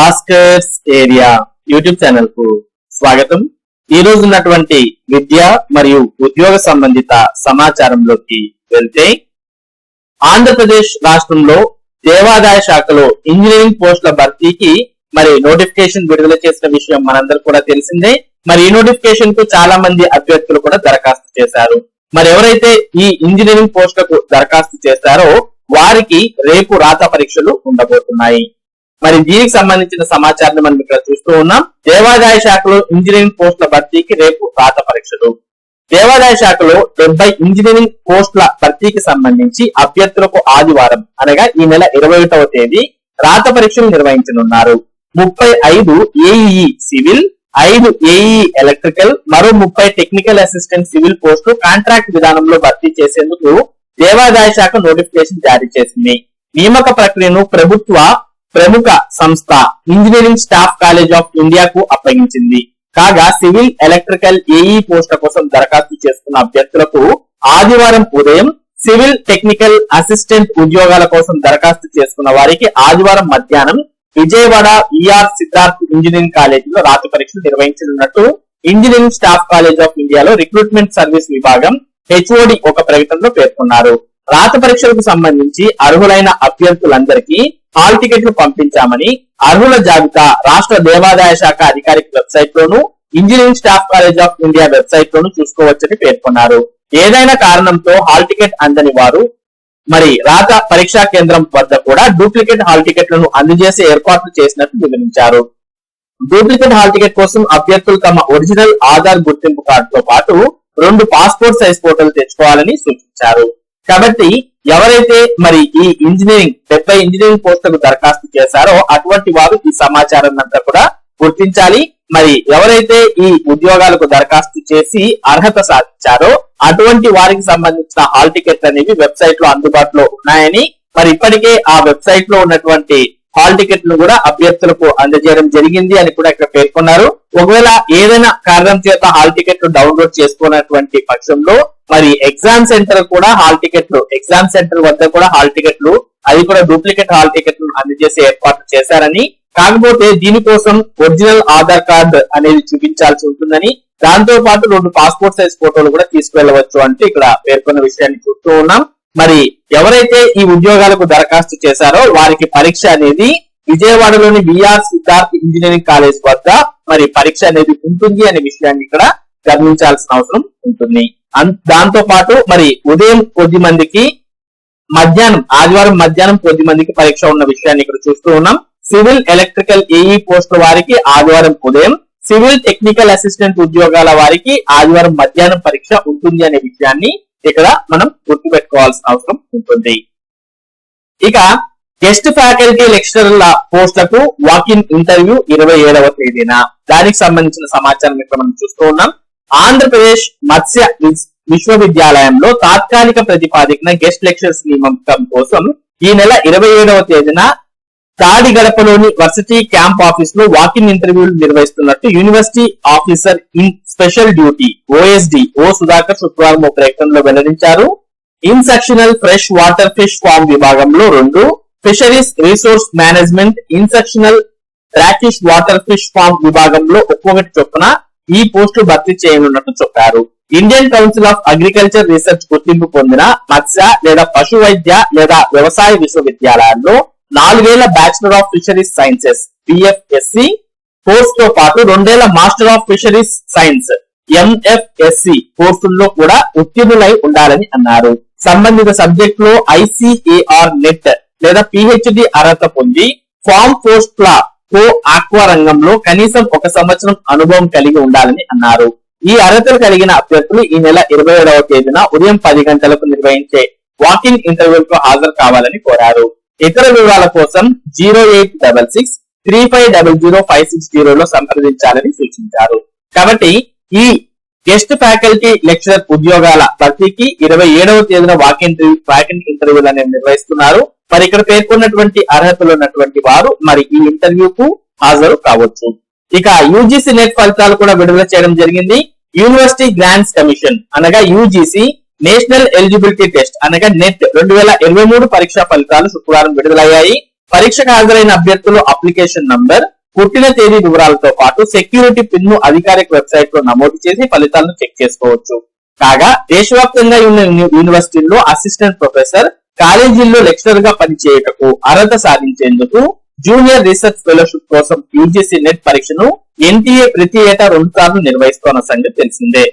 Bhaskar's area YouTube ఛానల్కు స్వాగతం. ఈ రోజు ఉన్నటువంటి విద్య మరియు ఉద్యోగ సంబంధిత సమాచారంలోకి వెళ్తే ఆంధ్రప్రదేశ్ రాష్ట్రంలో దేవాదాయ శాఖలో ఇంజనీరింగ్ పోస్టుల భర్తీకి మరి నోటిఫికేషన్ విడుదల చేసిన విషయం మనందరూ కూడా తెలిసిందే. మరి ఈ నోటిఫికేషన్కు చాలా మంది అభ్యర్థులు కూడా దరఖాస్తు చేశారు. మరి ఎవరైతే ఈ ఇంజనీరింగ్ పోస్టులకు దరఖాస్తు చేశారో వారికి రేపు రాత పరీక్షలు ఉండబోతున్నాయి. మరి దీనికి సంబంధించిన సమాచారాన్ని మనం ఇక్కడ చూస్తూ ఉన్నాం. దేవాదాయ శాఖలో ఇంజనీరింగ్ పోస్టుల భర్తీకి రేపు రాత పరీక్షలు. దేవాదాయ శాఖలో డెబ్బై ఇంజనీరింగ్ పోస్టుల భర్తీకి సంబంధించి అభ్యర్థులకు ఆదివారం అనగా ఈ నెల ఇరవై తేదీ రాత పరీక్షలు నిర్వహించనున్నారు. ముప్పై ఐదు ఏఈఈ సివిల్ ఐదు ఏఈ ఎలక్ట్రికల్ మరో ముప్పై టెక్నికల్ అసిస్టెంట్ సివిల్ పోస్టులు కాంట్రాక్ట్ విధానంలో భర్తీ చేసేందుకు దేవాదాయ శాఖ నోటిఫికేషన్ జారీ చేసింది. నియామక ప్రక్రియను ప్రభుత్వ ప్రముఖ సంస్థ ఇంజనీరింగ్ స్టాఫ్ కాలేజ్ ఆఫ్ ఇండియాకు అప్పగించింది. కాగా సివిల్ ఎలక్ట్రికల్ ఏఈ పోస్టుల కోసం దరఖాస్తు చేసుకున్న అభ్యర్థులకు ఆదివారం ఉదయం సివిల్ టెక్నికల్ అసిస్టెంట్ ఉద్యోగాల కోసం దరఖాస్తు చేసుకున్న వారికి ఆదివారం మధ్యాహ్నం విజయవాడ ఈఆర్ సిద్ధార్థ్ ఇంజనీరింగ్ కాలేజీలో రాత్రి పరీక్షలు నిర్వహించనున్నట్టు ఇంజనీరింగ్ స్టాఫ్ కాలేజ్ ఆఫ్ ఇండియాలో రిక్రూట్మెంట్ సర్వీస్ విభాగం హెచ్ఓడి ఒక ప్రకటనలో పేర్కొన్నారు. రాత పరీక్షలకు సంబంధించి అర్హులైన అభ్యర్థులందరికీ హాల్ టికెట్లు పంపించామని అర్హుల జాబితా రాష్ట్ర దేవాదాయ శాఖ అధికారిక website loan engineering staff college of India website లోను చూసుకోవచ్చని పేర్కొన్నారు. ఏదైనా కారణంతో హాల్ టికెట్ అందని వారు మరి రాత పరీక్షా కేంద్రం వద్ద కూడా డూప్లికేట్ హాల్ టికెట్లను అందజేసే ఏర్పాట్లు చేసినట్లు వివరించారు. డూప్లికేట్ హాల్ టికెట్ కోసం అభ్యర్థులు తమ ఒరిజినల్ ఆధార్ గుర్తింపు కార్డుతో పాటు రెండు పాస్పోర్ట్ సైజ్ ఫోటోలు తెచ్చుకోవాలని సూచించారు. కాబట్టి ఎవరైతే మరి ఈ ఇంజనీరింగ్ డెబ్బై ఇంజనీరింగ్ పోస్టులకు దరఖాస్తు చేశారో అటువంటి వారు ఈ సమాచారాన్ని అంతా కూడా గుర్తించాలి. మరి ఎవరైతే ఈ ఉద్యోగాలకు దరఖాస్తు చేసి అర్హత సాధించారో అటువంటి వారికి సంబంధించిన హాల్ టికెట్లు అనేవి వెబ్సైట్లో అందుబాటులో ఉన్నాయని మరి ఇప్పటికే ఆ వెబ్సైట్లో ఉన్నటువంటి హాల్ టికెట్లు కూడా అభ్యర్థులకు అందజేయడం జరిగింది అని కూడా ఇక్కడ పేర్కొన్నారు. ఒకవేళ ఏదైనా కారణం చేత హాల్ టికెట్లు డౌన్లోడ్ చేసుకున్నటువంటి పక్షంలో మరి ఎగ్జామ్ సెంటర్ కూడా హాల్ టికెట్లు ఎగ్జామ్ సెంటర్ వద్ద కూడా హాల్ టికెట్లు అది కూడా డూప్లికేట్ హాల్ టికెట్లు అందజేసే ఏర్పాట్లు చేశారని కాకపోతే దీనికోసం ఒరిజినల్ ఆధార్ కార్డ్ అనేది చూపించాల్సి ఉంటుందని దాంతో పాటు రెండు పాస్పోర్ట్ సైజ్ ఫోటోలు కూడా తీసుకువెళ్ళవచ్చు అంటే ఇక్కడ పేర్కొన్న విషయాన్ని చూస్తూ ఉన్నాం. మరి ఎవరైతే ఈ ఉద్యోగాలకు దరఖాస్తు చేశారో వారికి పరీక్ష అనేది విజయవాడలోని బిఆర్ సిద్ధార్థ్ ఇంజనీరింగ్ కాలేజ్ వద్ద మరి పరీక్ష అనేది ఉంటుంది అనే విషయాన్ని ఇక్కడ గమనించాల్సిన అవసరం ఉంటుంది. అన్- దాంతో పాటు మరి ఉదయం కొద్ది మందికి మధ్యాహ్నం ఆదివారం మధ్యాహ్నం కొద్ది మందికి పరీక్ష ఉన్న విషయాన్ని ఇక్కడ చూస్తూ ఉన్నాం. సివిల్ ఎలక్ట్రికల్ ఏఈ పోస్టుల వారికి ఆదివారం ఉదయం సివిల్ టెక్నికల్ అసిస్టెంట్ ఉద్యోగాల వారికి ఆదివారం మధ్యాహ్నం పరీక్ష ఉంటుంది అనే విషయాన్ని ఇక్కడ మనం గుర్తుపెట్టుకోవాల్సిన అవసరం ఉంటుంది. ఇక గెస్ట్ ఫ్యాకల్టీ లెక్చరర్ల పోస్టులకు వాకిన్ ఇంటర్వ్యూ ఇరవై ఏడవ తేదీన. దానికి సంబంధించిన సమాచారం ఇక్కడ మనం చూస్తూ ఉన్నాం. ఆంధ్రప్రదేశ్ మత్స్య విశ్వవిద్యాలయంలో తాత్కాలిక ప్రతిపాదికన గెస్ట్ లెక్చరర్స్ నియమకం కోసం ఈ నెల ఇరవై ఏడవ తేదీన తాడిగడపలోని వర్సిటీ క్యాంప్ ఆఫీస్లో వాకిన్ ఇంటర్వ్యూలు నిర్వహిస్తున్నట్టు university officer in special duty OSD O Sudhakar శుక్రవారం ఒక ప్రకటనలో వెల్లడించారు. ఇన్సెక్షనల్ ఫ్రెష్ వాటర్ ఫిష్ ఫార్మ్ విభాగంలో రెండు ఫిషరీస్ రిసోర్స్ మేనేజ్మెంట్ ఇన్సెక్షనల్ సెక్షనల్ వాటర్ ఫిష్ ఫార్మ్ విభాగంలో ఒక్కొక్కటి చొప్పున ఈ పోస్టు భర్తీ చేయనున్నట్టు చెప్పారు. Indian council of agriculture research గుర్తింపు పొందిన మత్స్య లేదా పశు వైద్య లేదా వ్యవసాయ విశ్వవిద్యాలయాల్లో నాలుగేళ్ళ bachelor of fisheries sciences BFSc కోర్స్తో పాటు రెండేళ్ళ master of fisheries science MFSc కోర్సుల్లో కూడా ఉత్తీర్ణులై ఉండాలని అన్నారు. సంబంధిత సబ్జెక్ట్లో ఐసిఏఆర్ నెట్ లేదా పిహెచ్డి అర్హత పొంది ఫార్మ్ పోస్ట్ల కో ఆక్వా రంగంలో కనీసం ఒక సంవత్సరం అనుభవం కలిగి ఉండాలని అన్నారు. ఈ అర్హతలు కలిగిన అభ్యర్థులు ఈ నెల ఇరవై ఏడవ తేదీన ఉదయం పది గంటలకు నిర్వహించే వాకింగ్ ఇంటర్వ్యూలకు హాజరు కావాలని కోరారు. ఇతర వివరాల కోసం zero eight double six three five double zero five six జీరోలో సంప్రదించాలని సూచించారు. కాబట్టి ఈ గెస్ట్ ఫ్యాకల్టీ లెక్చరర్ ఉద్యోగాల భర్తీకి ఇరవై ఏడవ తేదీన వాక్ ఇంటర్వ్యూ వాకింగ్ ఇంటర్వ్యూలు అనేవి నిర్వహిస్తున్నారు. మరి ఇక్కడ పేర్కొన్నటువంటి అర్హతలు ఉన్నటువంటి వారు మరి ఈ ఇంటర్వ్యూకు హాజరు కావచ్చు. ఇక యూజీసీ నెట్ ఫలితాలు కూడా విడుదల చేయడం జరిగింది. యూనివర్సిటీ గ్రాంట్స్ కమిషన్ అనగా యూజీసీ నేషనల్ ఎలిజిబిలిటీ టెస్ట్ అనగా నెట్ రెండు వేల ఇరవై మూడు పరీక్షా ఫలితాలు శుక్రవారం విడుదలయ్యాయి. పరీక్షకు హాజరైన అభ్యర్థులు అప్లికేషన్ నంబర్ పుట్టిన తేదీ వివరాలతో పాటు సెక్యూరిటీ పిన్ను అధికారిక వెబ్సైట్లో నమోదు చేసి ఫలితాలను చెక్ చేసుకోవచ్చు. కాగా దేశవ్యాప్తంగా ఉన్న యూనివర్సిటీల్లో అసిస్టెంట్ ప్రొఫెసర్ కాలేజీల్లో లెక్చరర్గా పనిచేయటకు అర్హత సాధించేందుకు జూనియర్ రీసెర్చ్ ఫెలోషిప్ కోసం యూజీసీ నెట్ పరీక్షను ఎన్టీఏ ప్రతి ఏటా రెండు సార్లు నిర్వహిస్తున్న సంగతి తెలిసిందే.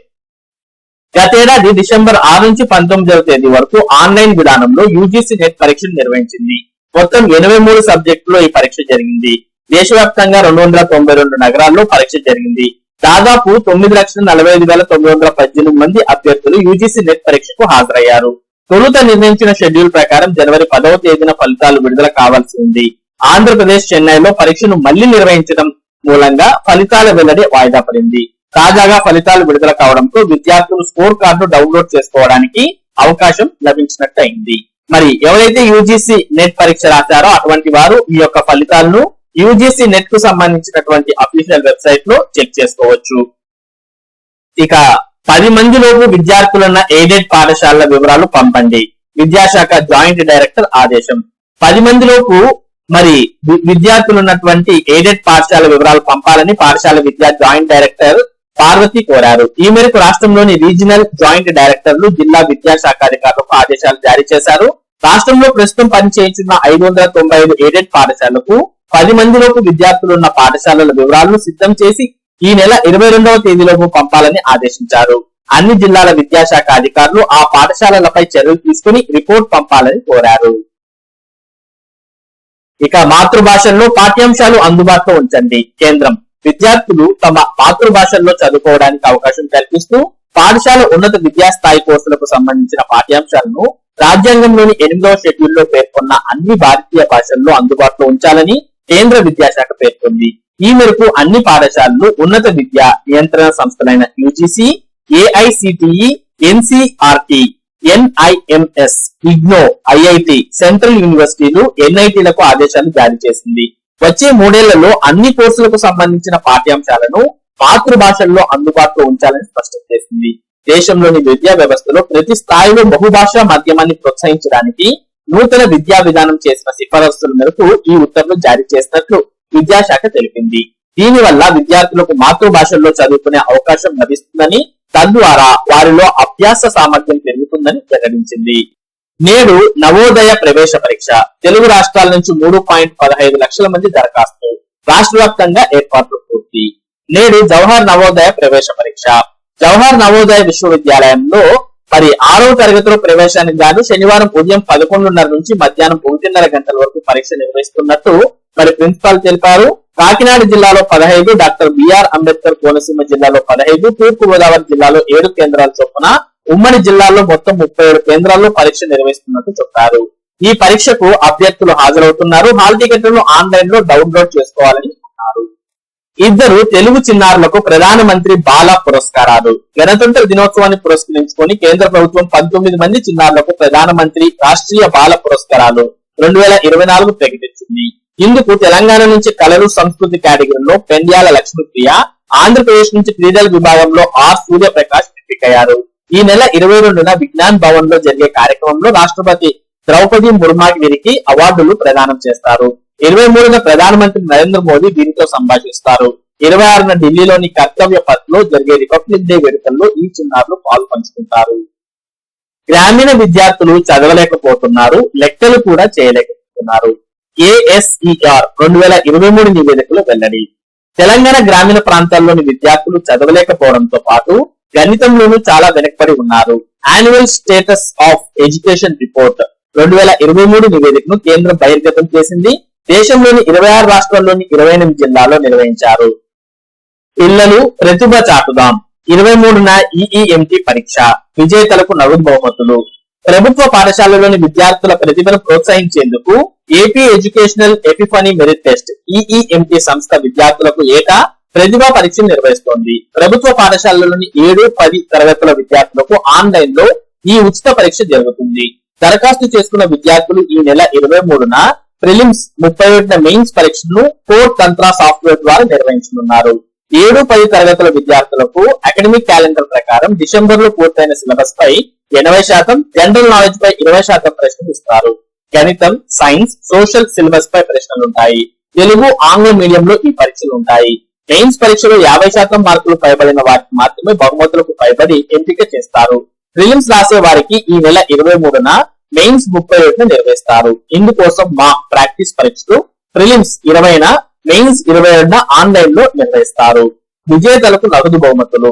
గతేడాది డిసెంబర్ ఆరు నుంచి పంతొమ్మిదవ తేదీ వరకు ఆన్లైన్ విధానంలో యూజీసీ నెట్ పరీక్షను నిర్వహించింది. మొత్తం ఎనభై మూడు సబ్జెక్టులో ఈ పరీక్ష జరిగింది. దేశవ్యాప్తంగా రెండు వందల తొంభై రెండు నగరాల్లో పరీక్ష జరిగింది. దాదాపు తొమ్మిది లక్షల నలభై ఐదు వేల తొమ్మిది వందల పద్దెనిమిది మంది అభ్యర్థులు యూజీసీ నెట్ పరీక్షకు హాజరయ్యారు. తొలుత నిర్ణయించిన షెడ్యూల్ ప్రకారం జనవరి పదవ తేదీన ఫలితాలు విడుదల కావాల్సి ఉంది. ఆంధ్రప్రదేశ్ చెన్నైలో పరీక్షను మళ్ళీ నిర్వహించడం మూలంగా ఫలితాల వెల్లడి వాయిదా పడింది. తాజాగా ఫలితాలు విడుదల కావడంతో విద్యార్థులు స్కోర్ కార్డు డౌన్లోడ్ చేసుకోవడానికి అవకాశం లభించినట్టు అయింది మరి ఎవరైతే యూజీసీ నెట్ పరీక్ష రాశారో అటువంటి వారు ఈ యొక్క ఫలితాలను యూజీసీ నెట్కు సంబంధించినటువంటి అఫీషియల్ వెబ్సైట్లో చెక్ చేసుకోవచ్చు. ఇక పది మంది లోపు విద్యార్థులున్న ఎయిడెడ్ పాఠశాలల వివరాలు పంపండి. విద్యాశాఖ జాయింట్ డైరెక్టర్ ఆదేశం. పది మంది లోపు మరి విద్యార్థులు ఉన్నటువంటి ఎయిడెడ్ పాఠశాల వివరాలు పంపాలని పాఠశాల విద్యా జాయింట్ డైరెక్టర్ పార్వతి కోరారు. ఈ మేరకు రాష్ట్రంలోని రీజనల్ జాయింట్ డైరెక్టర్లు జిల్లా విద్యాశాఖ అధికారులకు ఆదేశాలు జారీ చేశారు. రాష్ట్రంలో ప్రస్తుతం పనిచేస్తున్న ఐదు వందల తొంభై ఐదు ఎయిడెడ్ పాఠశాలకు పది మందిలోపు విద్యార్థులున్న పాఠశాలల వివరాలను సిద్ధం చేసి ఈ నెల ఇరవై రెండవ తేదీలోపు పంపాలని ఆదేశించారు. అన్ని జిల్లాల విద్యాశాఖ అధికారులు ఆ పాఠశాలలపై చర్యలు తీసుకుని రిపోర్ట్ పంపాలని కోరారు. ఇక మాతృభాషల్లో పాఠ్యాంశాలు అందుబాటులో ఉంచండి. కేంద్రం విద్యార్థులు తమ మాతృభాషల్లో చదువుకోవడానికి అవకాశం కల్పిస్తూ పాఠశాల ఉన్నత విద్యా స్థాయి కోర్సులకు సంబంధించిన పాఠ్యాంశాలను రాజ్యాంగంలోని ఎనిమిదవ షెడ్యూల్లో పేర్కొన్న అన్ని భారతీయ భాషల్లో అందుబాటులో ఉంచాలని కేంద్ర విద్యాశాఖ పేర్కొంది. ఈ మేరకు అన్ని పాఠశాలలు ఉన్నత విద్యా నియంత్రణ సంస్థలైన UGC AICTE NCRT NIMS IGNOU IIT central యూనివర్సిటీలు ఎన్ఐటీలకు ఆదేశాలు జారీ చేసింది. వచ్చే మూడేళ్ళలో అన్ని కోర్సులకు సంబంధించిన పాఠ్యాంశాలను మాతృభాషల్లో అందుబాటులో ఉంచాలని స్పష్టం చేసింది. దేశంలోని విద్యా వ్యవస్థలో ప్రతి స్థాయిలో బహుభాషా మాధ్యమాన్ని ప్రోత్సహించడానికి నూతన విద్యా విధానం చేసిన సిఫారసుల మేరకు ఈ ఉత్తర్వులు జారీ చేసినట్లు విద్యాశాఖ తెలిపింది. దీనివల్ల విద్యార్థులకు మాతృభాషల్లో చదువుకునే అవకాశం లభిస్తుందని తద్వారా వారిలో అభ్యాస సామర్థ్యం పెరుగుతుందని ప్రకటించింది. నేడు నవోదయ ప్రవేశ పరీక్ష. తెలుగు రాష్ట్రాల నుంచి మూడు పాయింట్ పదహైదు లక్షల మంది దరఖాస్తు. రాష్ట్ర వ్యాప్తంగా ఏర్పాట్లు పూర్తి. నేడు జవహర్ నవోదయ ప్రవేశ పరీక్ష. జవహర్ నవోదయ విశ్వవిద్యాలయంలో మరి ఆరవ తరగతిలో ప్రవేశానికి గాను శనివారం ఉదయం పదకొండున్నర నుంచి మధ్యాహ్నం ఒకటిన్నర గంటల వరకు పరీక్ష నిర్వహిస్తున్నట్టు మరి ప్రిన్సిపాల్ తెలిపారు. కాకినాడ జిల్లాలో పదహైదు డాక్టర్ బిఆర్ అంబేద్కర్ కోనసీమ జిల్లాలో పదహైదు తూర్పు గోదావరి జిల్లాలో ఏడు కేంద్రాల చొప్పున ఉమ్మడి జిల్లాలో మొత్తం ముప్పై ఏడు కేంద్రాల్లో పరీక్ష నిర్వహిస్తున్నట్టు చెప్పారు. ఈ పరీక్షకు అభ్యర్థులు హాజరవుతున్నారు. హాల్ టికెట్లను ఆన్లైన్లో డౌన్లోడ్ చేసుకోవాలని అన్నారు. ఇద్దరు తెలుగు చిన్నారులకు ప్రధానమంత్రి బాల పురస్కారాలు. గణతంత్ర దినోత్సవాన్ని పురస్కరించుకొని కేంద్ర ప్రభుత్వం పంతొమ్మిది మంది చిన్నారులకు ప్రధానమంత్రి రాష్ట్రీయ బాల పురస్కారాలు రెండు వేల ఇరవై నాలుగు ప్రకటించింది ఇందుకు తెలంగాణ నుంచి కళలు సంస్కృతి కేటగిరీలో పెండ్యాల లక్ష్మీప్రియ ఆంధ్రప్రదేశ్ నుంచి క్రీడల విభాగంలో ఆర్ సూర్యప్రకాష్ ఎంపికయ్యారు. ఈ నెల ఇరవై రెండున విజ్ఞాన్ భవన్లో జరిగే కార్యక్రమంలో రాష్ట్రపతి ద్రౌపది ముర్మాకి వీరికి అవార్డులు ప్రదానం చేస్తారు. ఇరవై మూడున ప్రధానమంత్రి నరేంద్ర మోదీ వీరితో సంభాషిస్తారు. ఇరవై ఆరున ఢిల్లీలోని కర్తవ్య పథ్లో జరిగే రిపబ్లిక్ డే వేడుకల్లో ఈ చిన్నారులు పాలు పంచుకుంటారు గ్రామీణ విద్యార్థులు చదవలేకపోతున్నారు లెక్కలు కూడా చేయలేకపోతున్నారు. ఏఎస్ఈఆర్ రెండు వేల ఇరవై మూడు నివేదికలు వెల్లడి. తెలంగాణ గ్రామీణ ప్రాంతాల్లోని విద్యార్థులు చదవలేకపోవడంతో పాటు గణితంలోనూ చాలా వెనకబడి ఉన్నారు. Annual status of education report రెండు వేల ఇరవై మూడు నివేదికను కేంద్రం బహిర్గతం చేసింది. దేశంలోని ఇరవై ఆరు రాష్ట్రాల్లోని ఇరవై ఎనిమిది జిల్లాల్లో నిర్వహించారు. పిల్లలు ప్రతిభ చాటుదాం. ఇరవై మూడున ఈఈఎంటి పరీక్ష. విజేతలకు నగదు బహుమతులు. ప్రభుత్వ పాఠశాలలోని విద్యార్థుల ప్రతిభను ప్రోత్సహించేందుకు AP educational epiphany merit test EEMT సంస్థ విద్యార్థులకు ఏటా ప్రతిభా పరీక్ష నిర్వహిస్తోంది. ప్రభుత్వ పాఠశాలలోని ఏడు పది తరగతుల విద్యార్థులకు ఆన్లైన్లో ఈ ఉచిత పరీక్ష జరుగుతుంది. దరఖాస్తు చేసుకున్న విద్యార్థులు ఈ నెల ఇరవై మూడున ప్రిలిమ్స్ ముప్పై ఒకటిన మెయిన్స్ పరీక్షను కోర్ తంత్ర సాఫ్ట్వేర్ ద్వారా నిర్వహించనున్నారు. ఏడు పది తరగతుల విద్యార్థులకు అకాడమిక్ క్యాలెండర్ ప్రకారం డిసెంబర్లో పూర్తయిన సిలబస్ పై ఎనభై శాతం జనరల్ నాలెడ్జ్ పై ఇరవై శాతం ప్రశ్నలు ఇస్తారు. గణితం సైన్స్ సోషల్ సిలబస్ పై ప్రశ్నలు ఉంటాయి తెలుగు ఆంగ్ల మీడియంలో ఈ పరీక్షలు ఉంటాయి మెయిన్స్ పరీక్షలో యాభై శాతం మార్కులు పైబడిన వారికి మాత్రమే బహుమతులకు పైబడి ఎంపిక చేస్తారు. ప్రిలిమ్స్ రాసే వారికి ఈ నెల ఇరవై మూడున మెయిన్స్ ముప్పై ఒకటిన నిర్వహిస్తారు. ఇందుకోసం మా ప్రాక్టీస్ పరీక్షలు ప్రిలిమ్స్ ఇరవైన మెయిన్స్ ఇరవై ఏడున ఆన్లైన్లో నిర్వహిస్తారు. విజేతలకు నగదు బహుమతులు.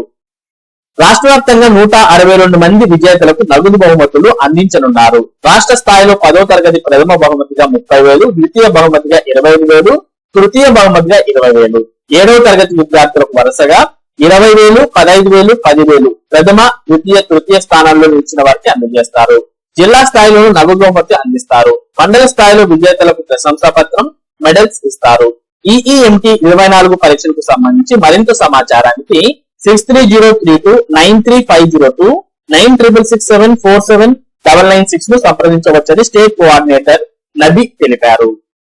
రాష్ట్ర వ్యాప్తంగా నూట అరవై రెండు మంది విజేతలకు నగదు బహుమతులు అందించనున్నారు. రాష్ట్ర స్థాయిలో పదో తరగతి ప్రథమ బహుమతిగా ముప్పై వేలు ద్వితీయ బహుమతిగా ఇరవై ఐదు వేలు తృతీయ బహుమతిగా ఇరవై వేలు. ఏడవ తరగతి విద్యార్థులకు వరుసగా ఇరవై వేలు పదహైదు వేలు పదివేలు ప్రథమ ద్వితీయ తృతీయ స్థానాల్లో నిలిచిన వారికి అందజేస్తారు. జిల్లా స్థాయిలో నగదు బహుమతి అందిస్తారు. మండల స్థాయిలో విజేతలకు ప్రశంసా పత్రం మెడల్స్ ఇస్తారు. ఈఈఎంటి ఇరవై నాలుగు పరీక్షలకు సంబంధించి మరింత సమాచారానికి six three zero three two nine three five zero two nine triple six seven four seven double nine సిక్స్ను సంప్రదించవచ్చని స్టేట్ కోఆర్డినేటర్ నబి తెలిపారు.